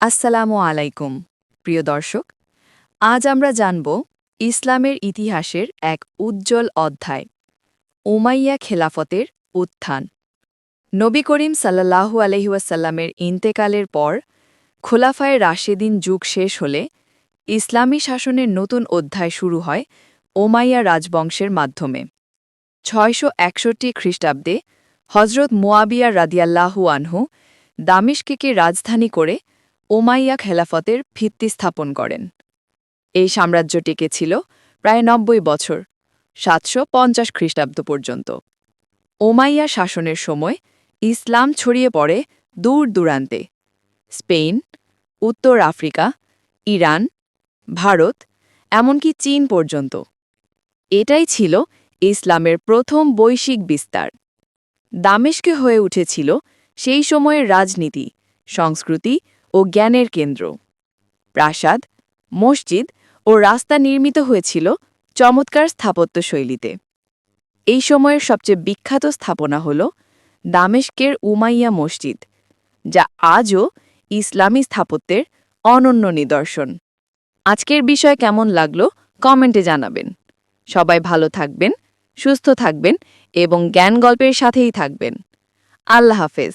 আসসালামু আলাইকুম। প্রিয় দর্শক, আজ আমরা জানব ইসলামের ইতিহাসের এক উজ্জ্বল অধ্যায়, উমাইয়া খেলাফতের উত্থান। নবী করিম সাল্লাহু আলহিউসাল্লামের ইন্তেকালের পর খোলাফায় রাশেদিন যুগ শেষ হলে ইসলামী শাসনের নতুন অধ্যায় শুরু হয় ওমাইয়া রাজবংশের মাধ্যমে। ছয়শো একষট্টি খ্রিস্টাব্দে হজরত মোয়াবিয়া রাদিয়াল্লাহু আনহু দামিশকিকে রাজধানী করে ওমাইয়া খেলাফতের ভিত্তি স্থাপন করেন। এই সাম্রাজ্য টিকেছিল প্রায় নব্বই বছর, সাতশো পঞ্চাশ খ্রিস্টাব্দ পর্যন্ত। ওমাইয়া শাসনের সময় ইসলাম ছড়িয়ে পড়ে দূর দূরান্তে। স্পেন, উত্তর আফ্রিকা, ইরান, ভারত, এমনকি চীন পর্যন্ত। এটাই ছিল ইসলামের প্রথম বৈশ্বিক বিস্তার। দামেশকে হয়ে উঠেছিল সেই সময়ের রাজনীতি, সংস্কৃতি ও জ্ঞানের কেন্দ্র। প্রাসাদ, মসজিদ ও রাস্তা নির্মিত হয়েছিল চমৎকার স্থাপত্যশৈলীতে। এই সময়ের সবচেয়ে বিখ্যাত স্থাপনা হল দামেশকের উমাইয়া মসজিদ, যা আজও ইসলামী স্থাপত্যের অনন্য নিদর্শন। আজকের বিষয় কেমন লাগল কমেন্টে জানাবেন। সবাই ভালো থাকবেন, সুস্থ থাকবেন এবং জ্ঞান গল্পের সাথেই থাকবেন। আল্লাহ হাফেজ।